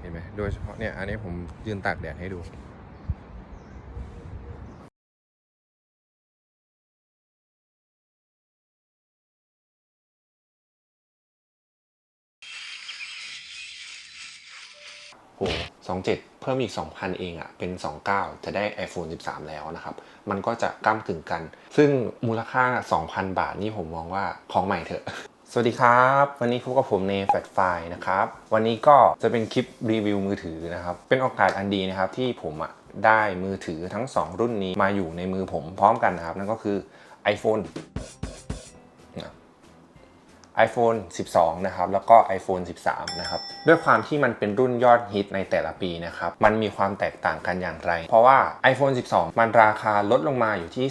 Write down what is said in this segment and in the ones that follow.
เห็นไหมโดยเฉพาะเนี่ยอันนี้ผมยืนตากแดดให้ดูโห27 เพิ่มอีก 2,000 เองอะเป็น 29 จะได้ iPhone 13 แล้วนะครับ มันก็จะก้ามกึ่งกัน ซึ่งมูลค่า 2,000 บาทนี่ผมมองว่าของใหม่เถอะ สวัสดีครับ วันนี้พบกับผมในแฟลไฟนะครับ วันนี้ก็จะเป็นคลิปรีวิวมือถือนะครับ เป็นโอกาสอันดีนะครับที่ผมอะได้มือถือทั้ง 2 รุ่นนี้มาอยู่ในมือผมพร้อมกันนะครับ นั่นก็คือ iPhone iPhone 12 นะครับ แล้วก็ iPhone 13 นะครับ ด้วยความที่มันเป็นรุ่นยอดฮิตในแต่ละปีนะครับ มันมีความแตกต่างกันอย่างไร เพราะว่า iPhone 12 มันราคาลดลงมาอยู่ที่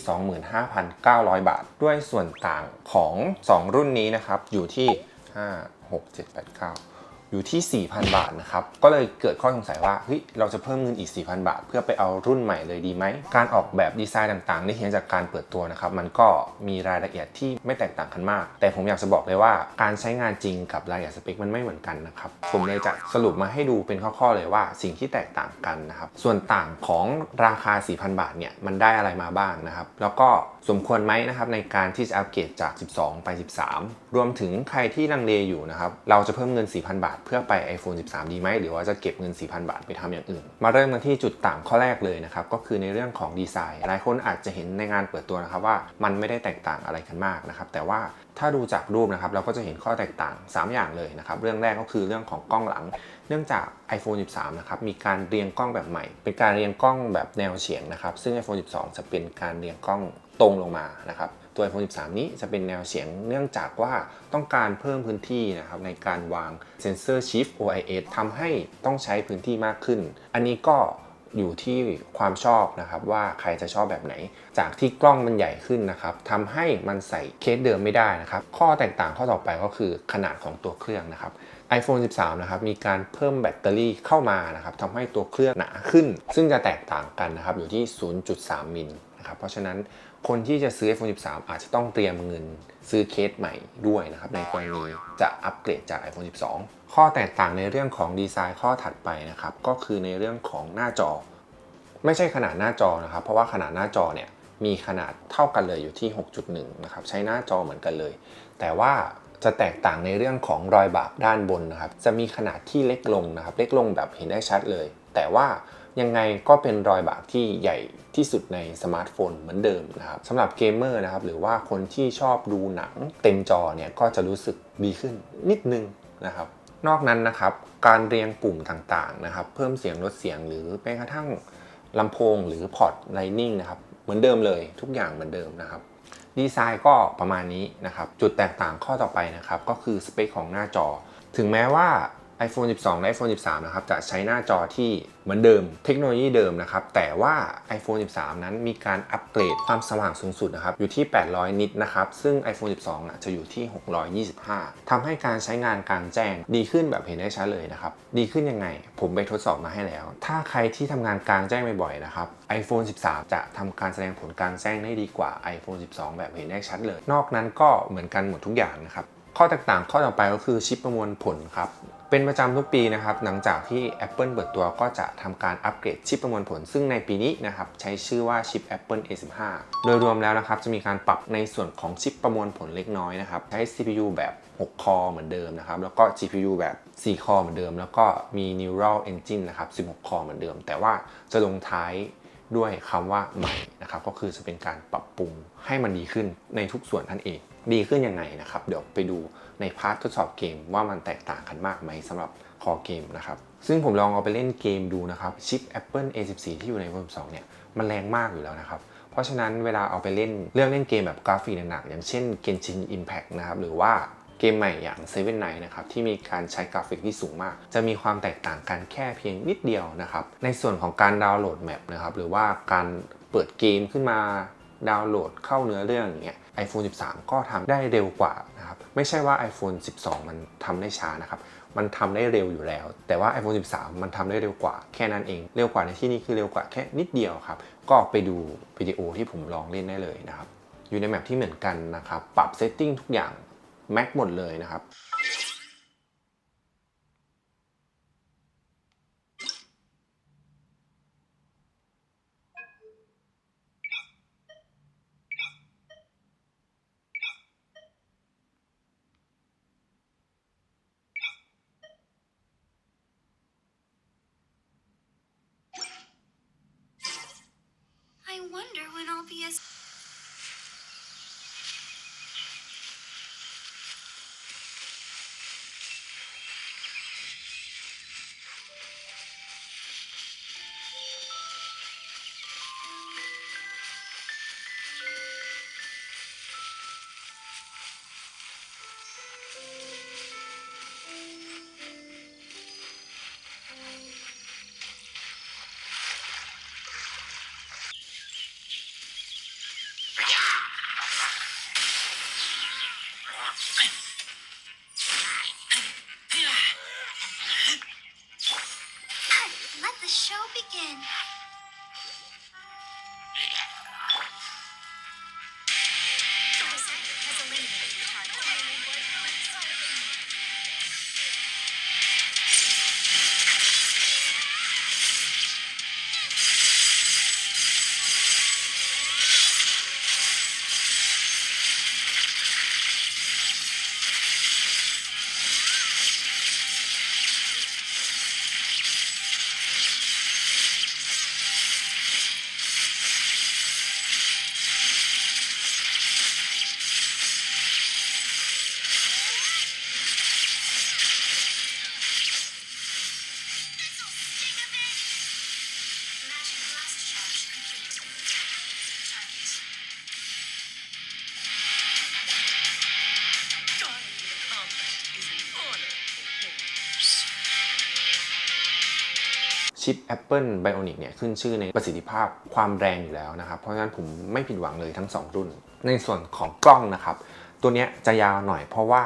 25,900 บาท ด้วยส่วนต่างของ 2 รุ่นนี้นะครับ อยู่ที่ 5 6 7 8 9 อยู่ที่ 4,000 บาทนะครับ ก็เลยเกิดข้อสงสัยว่า เฮ้ย เราจะเพิ่มเงินอีก 4,000 บาท เพื่อไปเอารุ่นใหม่เลยดีไหม การออกแบบดีไซน์ต่างๆที่เห็นจากการเปิดตัวนะครับ มันก็มีรายละเอียดที่ไม่แตกต่างกันมาก แต่ผมอยากจะบอกเลยว่าการใช้งานจริงกับรายละเอียดสเปคมันไม่เหมือนกันนะครับ ผมเลยจะสรุปมาให้ดูเป็นข้อๆเลยว่าสิ่งที่แตกต่างกันนะครับ ส่วนต่างของราคา 4,000 บาทเนี่ย มันได้อะไรมาบ้างนะครับ แล้วก็ สมควรไหมนะครับในการที่จะอัปเกรดจาก 12 ไป 13 รวมถึงใครที่ลังเลอยู่นะครับเราจะเพิ่มเงิน 4,000 บาท เพื่อไป iPhone 13 ดีไหมหรือว่าจะเก็บเงิน 4,000 บาทไปทำอย่างอื่น มาเริ่มกันที่จุดต่างข้อแรกเลยนะครับก็คือในเรื่องของดีไซน์ หลายคนอาจจะเห็นในงานเปิดตัวนะครับว่ามันไม่ได้แตกต่างอะไรกันมากนะครับแต่ว่าถ้าดูจากรูปนะครับเราก็จะเห็นข้อแตกต่าง 3 อย่างเลยนะครับเรื่องแรกก็คือเรื่องของกล้องหลัง เนื่องจาก iPhone 13 นะครับมีการเรียงกล้องแบบใหม่ เป็นการเรียงกล้องแบบแนวเฉียงนะครับซึ่ง iPhone 12 จะเป็นการเรียงกล้อง ตรงลงมานะครับตัว iPhone 13 นี้จะเป็นแนวเฉียงเนื่องจากว่าต้องการเพิ่มพื้นที่นะครับในการวางเซนเซอร์ Shift OIS ทำให้ต้องใช้พื้นที่มากขึ้น อันนี้ก็อยู่ที่ความชอบนะครับว่าใครจะชอบแบบไหน จากที่กล้องมันใหญ่ขึ้นนะครับทำให้มันใส่เคสเดิมไม่ได้นะครับ ข้อแตกต่างข้อต่อไปก็คือขนาดของตัวเครื่องนะครับ iPhone 13 นะครับมีการเพิ่มแบตเตอรี่เข้ามานะครับทำให้ตัวเครื่องหนาขึ้น ซึ่งจะแตกต่างกันนะครับอยู่ที่ 0.3 มิลนะครับเพราะฉะนั้น คนที่จะซื้อ iPhone 13 อาจจะต้องเตรียมเงินซื้อเคสใหม่ด้วยนะครับในกรณีจะอัปเกรดจาก iPhone 12 ข้อแตกต่างในเรื่องของดีไซน์ข้อถัดไปนะครับก็คือในเรื่องของหน้าจอ ไม่ใช่ขนาดหน้าจอนะครับ เพราะว่าขนาดหน้าจอเนี่ยมีขนาดเท่ากันเลยอยู่ที่ 6.1 นะครับใช้หน้าจอเหมือนกันเลย แต่ว่าจะแตกต่างในเรื่องของรอยบากด้านบนนะครับ จะมีขนาดที่เล็กลงนะครับ เล็กลงแบบเห็นได้ชัดเลย แต่ว่า ยังไงก็เป็นรอยบากที่ใหญ่ที่สุดในสมาร์ทโฟนเหมือนเดิมนะครับสำหรับเกมเมอร์นะครับหรือว่าคนที่ชอบดูหนังเต็มจอเนี่ยก็จะรู้สึกดีขึ้นนิดนึงนะครับนอกนั้นนะครับการเรียงปุ่มต่างๆนะครับเพิ่มเสียงลดเสียงหรือแม้กระทั่งลำโพงหรือพอร์ตไลนิ่งนะครับเหมือนเดิมเลยทุกอย่างเหมือนเดิมนะครับดีไซน์ก็ประมาณนี้นะครับจุดแตกต่างข้อต่อไปนะครับก็คือสเปคของหน้าจอ ถึงแม้ว่า iPhone 12 และ iPhone 13 นะครับ จะใช้หน้าจอที่เหมือนเดิม เทคโนโลยีเดิมนะครับ แต่ว่า iPhone 13 นั้นมีการอัปเกรดความสว่างสูงสุดนะครับ อยู่ที่ 800 นิตนะครับ ซึ่ง iPhone 12อะจะอยู่ที่ 625ทำให้การใช้งานกลางแจ้งดีขึ้นแบบเห็นได้ชัดเลยนะครับ ดีขึ้นยังไง ผมไปทดสอบมาให้แล้ว ถ้าใครที่ทำงานกลางแจ้งบ่อยๆ นะครับ iPhone 13 จะทำการแสดงผลกลางแจ้งได้ดีกว่า iPhone 12 แบบเห็นได้ชัดเลย นอกนั้นก็เหมือนกันหมดทุกอย่างนะครับ ข้อแตกต่างข้อต่อไปก็คือชิปประมวลผลครับ เป็นประจำทุกปีนะครับ หลังจากที่ Apple เปิดตัวก็จะทำการอัปเกรดชิปประมวลผล ซึ่งในปีนี้นะครับใช้ชื่อว่าชิป Apple A15 โดยรวมแล้วนะครับจะมีการปรับในส่วนของชิปประมวลผลเล็กน้อยนะครับ ใช้ CPU แบบ 6 คอเหมือนเดิมนะครับ แล้วก็ GPU แบบ 4 คอเหมือนเดิม แล้วก็มี Neural Engine นะครับ 16 คอเหมือนเดิม แต่ว่าจะลงท้ายด้วยคำว่าใหม่นะครับ ก็คือจะเป็นการปรับปรุงให้มันดีขึ้นในทุกส่วนนั่นเอง ดีขึ้นยังไงนะครับ เดี๋ยวไปดูในพาร์ททดสอบเกมว่ามันแตกต่างกันมากไหมสำหรับคอเกมนะครับ ซึ่งผมลองเอาไปเล่นเกมดูนะครับ ชิป Apple A14 ที่อยู่ใน iPhone 12เนี่ย มันแรงมากอยู่แล้วนะครับ เพราะฉะนั้นเวลาเอาไปเล่นเรื่องเล่นเกมแบบกราฟิกหนักๆอย่างเช่น Genshin Impact นะครับ หรือว่าเกมใหม่อย่าง Seven Night นะครับ ที่มีการใช้กราฟิกที่สูงมาก จะมีความแตกต่างกันแค่เพียงนิดเดียวนะครับ ในส่วนของการดาวน์โหลดแมปนะครับ หรือว่าการเปิดเกมขึ้นมาดาวน์โหลดเข้าเนื้อเรื่องอย่างเงี้ย iPhone 13 ก็ทำได้เร็วกว่านะครับไม่ใช่ว่า iPhone 12 มันทำได้ช้านะครับมันทำได้เร็วอยู่แล้ว แต่ว่า iPhone 13 มันทำได้เร็วกว่าแค่นั้นเอง เร็วกว่าในที่นี้คือเร็วกว่าแค่นิดเดียวครับก็ไปดูวิดีโอที่ผมลองเล่นได้เลยนะครับอยู่ในแมปที่เหมือนกันนะครับปรับเซตติ้งทุกอย่าง Mac หมดเลยนะครับ wonder when I'll be as. ชิป Apple Bionic เนี่ยขึ้นชื่อในประสิทธิภาพความแรงอยู่แล้วนะครับ เพราะฉะนั้นผมไม่ผิดหวังเลยทั้ง 2 รุ่น ในส่วนของกล้องนะครับ ตัวนี้จะยาวหน่อยเพราะว่า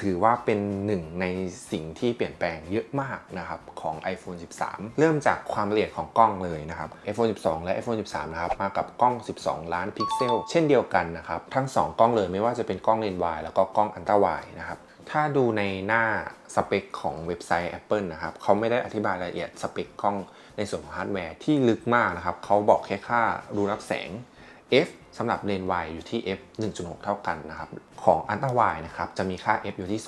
ถือว่าเป็นหนึ่งในสิ่งที่เปลี่ยนแปลงเยอะมากนะครับของ iPhone 13 เริ่มจากความละเอียดของกล้องเลยนะครับ iPhone 12 และ iPhone 13 นะครับ มากับกล้อง 12 ล้านพิกเซล เช่นเดียวกันนะครับ ทั้ง 2 กล้องเลยไม่ว่าจะเป็นกล้องเลนส์วายแล้วก็กล้องอันตราไวด์นะครับ ถ้าดูในหน้าสเปคของเว็บไซต์ Apple นะครับเขาไม่ได้อธิบายรายละเอียดสเปคกล้องในส่วนของฮาร์ดแวร์ที่ลึกมากนะครับเขาบอกแค่ค่ารูรับแสง f สำหรับเลนส์วายอยู่ที่ f 1.6 เท่ากันนะครับของอันตราวด์นะครับจะมีค่า f อยู่ที่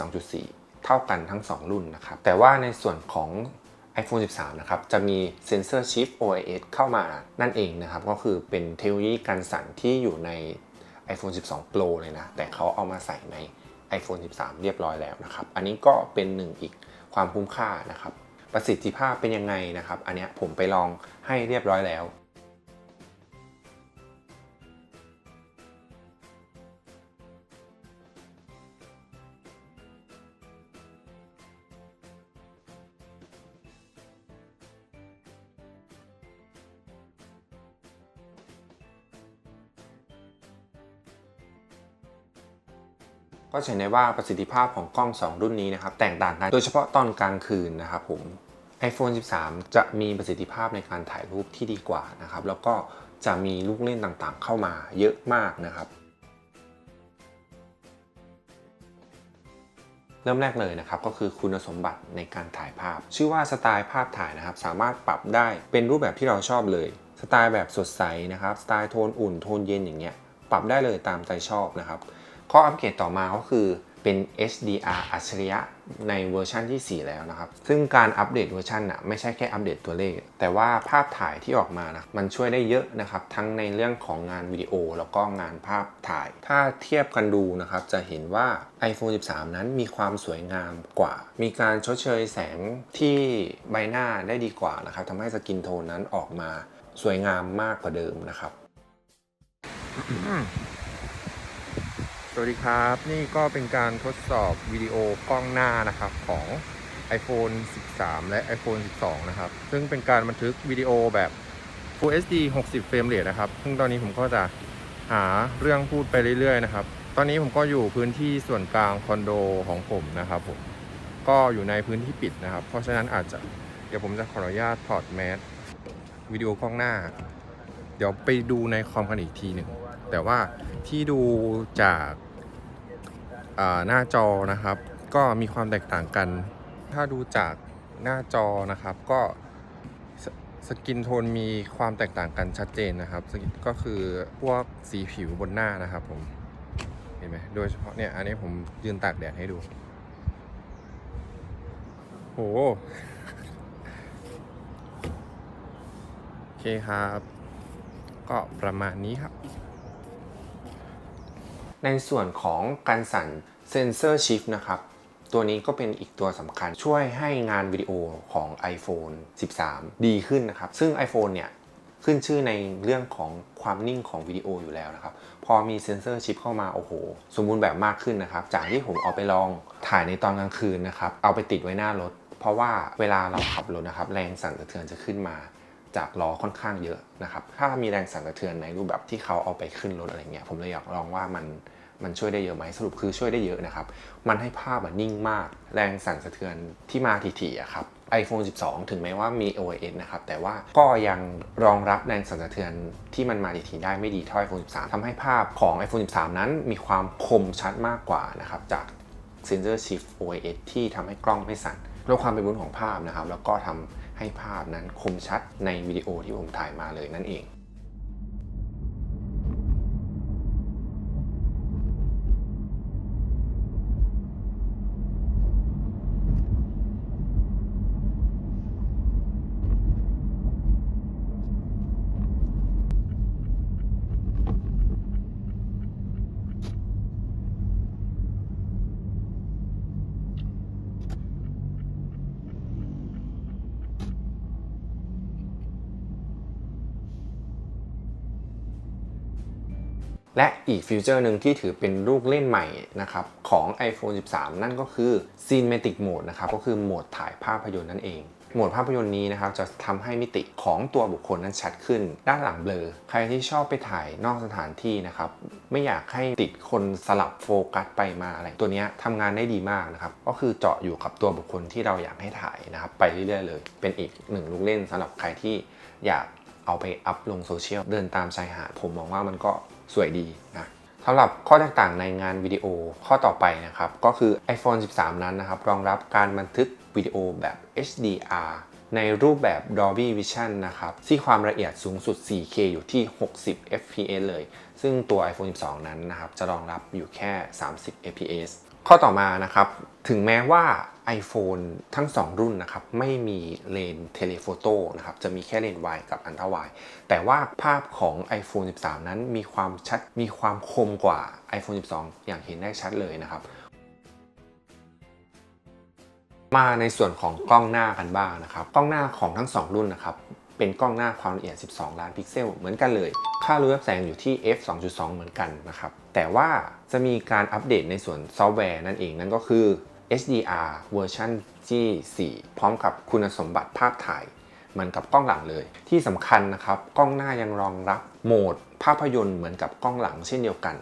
2.4 เท่ากันทั้ง 2 รุ่นนะครับแต่ว่าในส่วนของ iPhone 13 นะครับ จะมีเซนเซอร์ Shift OIS เข้ามานั่นเองนะครับ ก็คือเป็นเทคโนโลยีการสั่นที่อยู่ใน iPhone 12 Pro เลยนะ แต่เขาเอามาใส่ใน iPhone 13 เรียบร้อยแล้วนะครับ อันนี้ก็เป็นหนึ่งอีกความคุ้มค่านะครับ ประสิทธิภาพเป็นยังไงนะครับ อันนี้ผมไปลองให้เรียบร้อยแล้ว ก็จะเห็นได้ว่าประสิทธิภาพของกล้อง 2 รุ่นนี้นะครับแตกต่างกัน โดยเฉพาะตอนกลางคืนนะครับผม iPhone 13 จะมีประสิทธิภาพในการถ่ายรูปที่ดีกว่านะครับแล้วก็จะมีลูกเล่นต่างๆ เข้ามาเยอะมากนะครับ เริ่มแรกเลยนะครับก็คือคุณสมบัติในการถ่ายภาพ ชื่อว่าสไตล์ภาพถ่ายนะครับ สามารถปรับได้เป็นรูปแบบที่เราชอบเลย สไตล์แบบสดใสนะครับ สไตล์โทนอุ่นโทนเย็นอย่างเงี้ยปรับได้เลยตามใจชอบนะครับ ข้ออัปเกรดต่อมาก็คือเป็น HDR อัจฉริยะในเวอร์ชันที่ 4 แล้วนะครับ ซึ่งการอัปเดตเวอร์ชันน่ะไม่ใช่แค่อัปเดตตัวเลข แต่ว่าภาพถ่ายที่ออกมานะมันช่วยได้เยอะนะครับ ทั้งในเรื่องของงานวิดีโอแล้วก็งานภาพถ่าย ถ้าเทียบกันดูนะครับ จะเห็นว่า iPhone 13 นั้นมีความสวยงามกว่า มีการชดเชยแสงที่ใบหน้าได้ดีกว่านะครับทำให้สกินโทนนั้นออกมาสวยงามมากกว่าเดิมนะครับ วัสดีครับ นี่ก็เป็นการทดสอบวิดีโอกล้องหน้านะครับของ iPhone 13 และ iPhone 12 นะครับ ซึ่งเป็นการบันทึกวิดีโอแบบ Full HD 60 เฟรมเรทนะครับ ซึ่งตอนนี้ผมก็จะหาเรื่องพูดไปเรื่อยๆนะครับ ตอนนี้ผมก็อยู่พื้นที่ส่วนกลางคอนโดของผมนะครับผม ก็อยู่ในพื้นที่ปิดนะครับ เพราะฉะนั้นอาจจะเดี๋ยวผมจะขออนุญาตถอดแมสวิดีโอกล้องหน้า เดี๋ยวไปดูในคอมกันอีกทีหนึ่งแต่ว่าที่ดูจาก หน้าจอนะครับ ก็มีความแตกต่างกัน ถ้าดูจากหน้าจอนะครับ ก็สกินโทนมีความแตกต่างกันชัดเจนนะครับ ก็คือพวกสีผิวบนหน้านะครับผมเห็นไหมโดยเฉพาะเนี่ยอันนี้ผมยืนตากแดดให้ดู โห โอเคครับ ก็ประมาณนี้ครับ ในส่วนของการสั่นเซนเซอร์ชิฟนะครับตัวนี้ก็เป็นอีกตัวสำคัญช่วยให้งานวิดีโอของ iPhone 13 ดีขึ้นนะครับ ซึ่ง iPhone เนี่ยขึ้นชื่อในเรื่องของความนิ่งของวิดีโออยู่แล้วนะครับ พอมีเซนเซอร์ชิปเข้ามา โอ้โห สมบูรณ์แบบมากขึ้นนะครับ จากที่ผมเอาไปลองถ่ายในตอนกลางคืนนะครับ เอาไปติดไว้หน้ารถ เพราะว่าเวลาเราขับรถนะครับ แรงสั่นสะเทือนจะขึ้นมา จากล้อค่อนข้างเยอะนะครับ ถ้ามีแรงสั่นสะเทือนในรูปแบบที่เขาเอาไปขึ้นรถอะไรเงี้ย ผมเลยอยากลองว่ามันมันช่วยได้เยอะไหมสรุปคือช่วยได้เยอะนะครับ มันให้ภาพนิ่งมาก แรงสั่นสะเทือนที่มาถี่ๆอะครับ iPhone 12 ถึงแม้ว่ามี OIS นะครับ แต่ว่าก็ยังรองรับแรงสั่นสะเทือนที่มันมาถี่ๆได้ไม่ดีเท่า iPhone 13 ทำให้ภาพของ iPhone 13 นั้นมีความคมชัดมากกว่านะครับจาก Sensor Shift OIS ที่ทำให้กล้องไม่สั่นเพื่อความเป็นบุญของภาพนะครับ แล้วก็ทำ ให้ภาพนั้นคมชัดในวิดีโอที่ผมถ่ายมาเลยนั่นเอง และอีกฟีเจอร์หนึ่งที่ถือเป็นลูกเล่นใหม่นะครับของ iPhone 13 นั่นก็คือ Cinematic Mode นะครับก็คือโหมดถ่ายภาพยนตร์นั่นเองโหมดภาพยนตร์นี้นะครับจะทำให้มิติของตัวบุคคลนั้นชัดขึ้น ด้านหลังเบลอ ใครที่ชอบไปถ่ายนอกสถานที่นะครับ ไม่อยากให้ติดคนสลับโฟกัสไปมาอะไร ตัวนี้ยทำงานได้ดีมากนะครับ ก็คือเจาะอยู่กับตัวบุคคลที่เราอยากให้ถ่ายนะครับ ไปเรื่อยๆเลย เป็นอีกหนึ่งลูกเล่นสำหรับใครที่อยากเอาไปอัพลงโซเชียล เดินตามชายหาดผมมองว่ามันก็ สวยดีนะสำหรับข้อแตกต่างในงานวิดีโอข้อต่อไปนะครับ ก็คือ iPhone 13 นั้นนะครับ รองรับการบันทึกวิดีโอแบบ HDR ในรูปแบบ Dolby Vision นะครับ ที่ความละเอียดสูงสุด 4K อยู่ที่ 60 fps เลย ซึ่งตัว iPhone 12 นั้นนะครับ จะรองรับอยู่แค่ 30 fps ข้อต่อมานะครับ ถึงแม้ว่า iPhone ทั้ง 2 รุ่นนะครับไม่มีเลนเทเลโฟโต้นะครับจะมีแค่เลนวายกับอันตราไวแต่ว่าภาพของ iPhone 13 นั้นมีความชัดมีความคมกว่า iPhone 12 อย่างเห็นได้ชัดเลยนะครับ มาในส่วนของกล้องหน้ากันบ้างนะครับ กล้องหน้าของทั้ง 2 รุ่นนะครับเป็นกล้องหน้าความละเอียด 12 ล้านพิกเซลเหมือนกันเลย ค่ารู้รับแสงอยู่ที่ f 2.2 เหมือนกันนะครับ แต่ว่าจะมีการอัปเดตในส่วนซอฟต์แวร์นั่นเองนั่นก็คือ HDR เวอร์ชันที่ 4 พร้อมกับคุณสมบัติภาพถ่ายเหมือนกับกล้องหลังเลย ที่สำคัญนะครับ กล้องหน้ายังรองรับโหมดภาพยนตร์เหมือนกับกล้องหลังเช่นเดียวกัน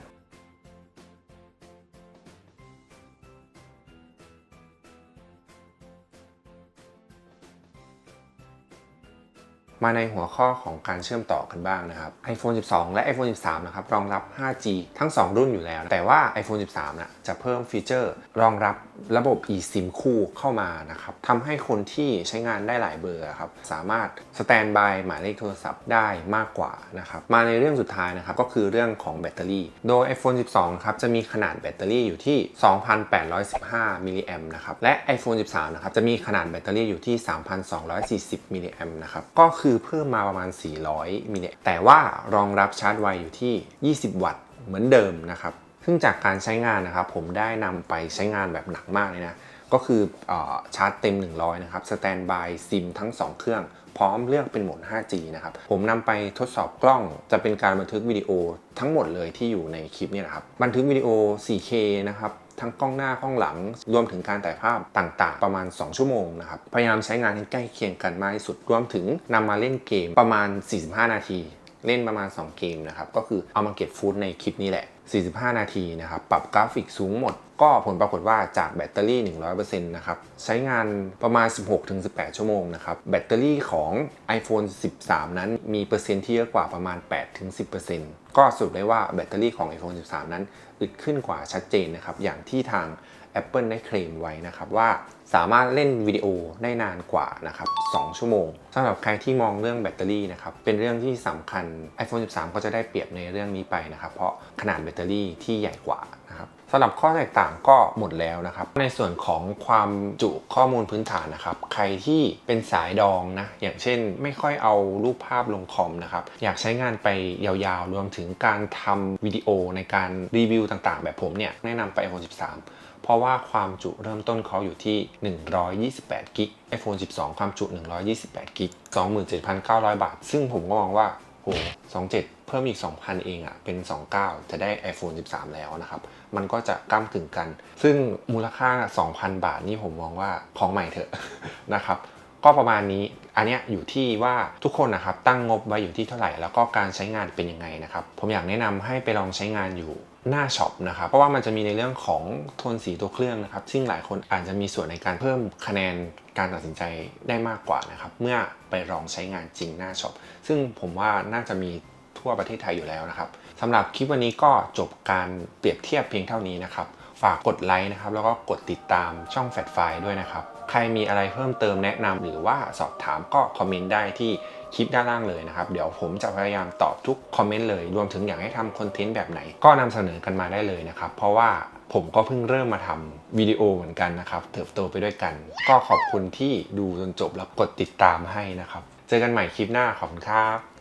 มาในหัวข้อของการเชื่อมต่อกันบ้างนะครับ iPhone 12 และ iPhone 13 นะครับ รองรับ 5G ทั้ง 2 รุ่นอยู่แล้ว แต่ว่า iPhone 13นะจะเพิ่มฟีเจอร์ รองรับ ระบบ eSIM คู่เข้ามานะครับทำให้คนที่ใช้งานได้หลายเบอร์ครับสามารถสแตนบายหมายเลขโทรศัพท์ได้มากกว่านะครับมาในเรื่องสุดท้ายนะครับก็คือเรื่องของแบตเตอรี่ โดย iPhone 12ครับจะมีขนาดแบตเตอรี่อยู่ที่ 2,815 มิลลิแอมนะครับและ iPhone 13นะครับจะมีขนาดแบตเตอรี่อยู่ที่ 3,240 มิลลิแอมนะครับก็คือเพิ่มมาประมาณ 400 มิลลิแอมแต่ว่ารองรับชาร์จไวอยู่ที่ 20 วัตต์เหมือนเดิมนะครับ ซึ่งจากการใช้งานนะครับ ผมได้นำไปใช้งานแบบหนักมากเลยนะ ก็คืออชาร์จเต็ม 100 นะครับ สแตนบายซิมทั้ง 2 เครื่อง พร้อมเลือกเป็นโหมด 5G นะครับ ผมนำไปทดสอบกล้อง จะเป็นการบันทึกวิดีโอทั้งหมดเลยที่อยู่ในคลิปเนี่ยนะครับ บันทึกวิดีโอ 4K นะครับทั้งกล้องหน้ากล้องหลัง รวมถึงการถ่ายภาพต่างๆ ประมาณ 2 ชั่วโมงนะครับ พยายามใช้งานให้ใกล้เคียงกันมากที่สุด รวมถึงนำมาเล่นเกมประมาณ 45 นาที เล่นประมาณ 2 เกมนะครับก็คือเอามาเก็บฟูดในคลิปนี้แหละ 45 นาทีนะครับปรับกราฟิกสูงหมด ก็ผลปรากฏว่าจากแบตเตอรี่ 100%นะครับใช้งานประมาณ 16-18 ชั่วโมงนะครับแบตเตอรี่ของ iPhone 13 นั้นมีเปอร์เซ็นต์ที่เยอะกว่าประมาณ 8-10%ก็สรุปได้ว่าแบตเตอรี่ของ iPhone 13 นั้นอึดขึ้นกว่าชัดเจนนะครับอย่างที่ทาง Apple ได้เคลมไว้นะครับว่าสามารถเล่นวิดีโอได้นานกว่านะครับ2ชั่วโมงสำหรับใครที่มองเรื่องแบตเตอรี่นะครับเป็นเรื่องที่สำคัญ iPhone 13 ก็จะได้เปรียบในเรื่องนี้ไปนะครับเพราะขนาดแบตเตอรี่ที่ใหญ่กว่านะครับสำหรับข้อแตกต่างก็หมดแล้วนะครับ ในส่วนของความจุข้อมูลพื้นฐานนะครับ ใครที่เป็นสายดองนะ อย่างเช่นไม่ค่อยเอารูปภาพลงคอมนะครับ อยากใช้งานไปยาวๆ รวมถึงการทำวิดีโอในการรีวิวต่างๆ แบบผมเนี่ย แนะนำไป iPhone 13 เพราะว่าความจุเริ่มต้นเขาอยู่ที่ 128กิก iPhone 12 ความจุ 128กิก27,900 บาท ซึ่งผมก็มองว่าโห27 เพิ่มอีก 2,000 เองอะ่ะ เป็น 29 จะได้ iPhone 13 แล้วนะครับ มันก็จะก้ามกึ่งกัน ซึ่งมูลค่า 2,000 บาทนี่ผมมองว่าของใหม่เถอะนะครับก็ประมาณนี้ อันเนี้ยอยู่ที่ว่าทุกคนนะครับตั้งงบไว้อยู่ที่เท่าไหร่ แล้วก็การใช้งานเป็นยังไงนะครับ ผมอยากแนะนำให้ไปลองใช้งานอยู่ หน้าช็อปนะครับ เพราะว่ามันจะมีในเรื่องของโทนสีตัวเครื่องนะครับ ซึ่งหลายคนอาจจะมีส่วนในการเพิ่มคะแนนการตัดสินใจได้มากกว่านะครับ เมื่อไปลองใช้งานจริงหน้าช็อป ซึ่งผมว่าน่าจะมีทั่วประเทศไทยอยู่แล้วนะครับสำหรับคลิปวันนี้ก็จบการเปรียบเทียบเพียงเท่านี้นะครับ ฝากกดไลค์นะครับ แล้วก็กดติดตามช่องแฟดไฟด้วยนะครับ ใครมีอะไรเพิ่มเติมแนะนำหรือว่าสอบถามก็คอมเมนต์ได้ที่คลิปด้านล่างเลยนะครับ เดี๋ยวผมจะพยายามตอบทุกคอมเมนต์เลย รวมถึงอยากให้ทำคอนเทนต์แบบไหน ก็นำเสนอกันมาได้เลยนะครับ เพราะว่าผมก็เพิ่งเริ่มมาทำวิดีโอเหมือนกันนะครับ เติบโตไปด้วยกัน ก็ขอบคุณที่ดูจนจบแล้วกดติดตามให้นะครับ เจอกันใหม่คลิปหน้าขอบคุณครับ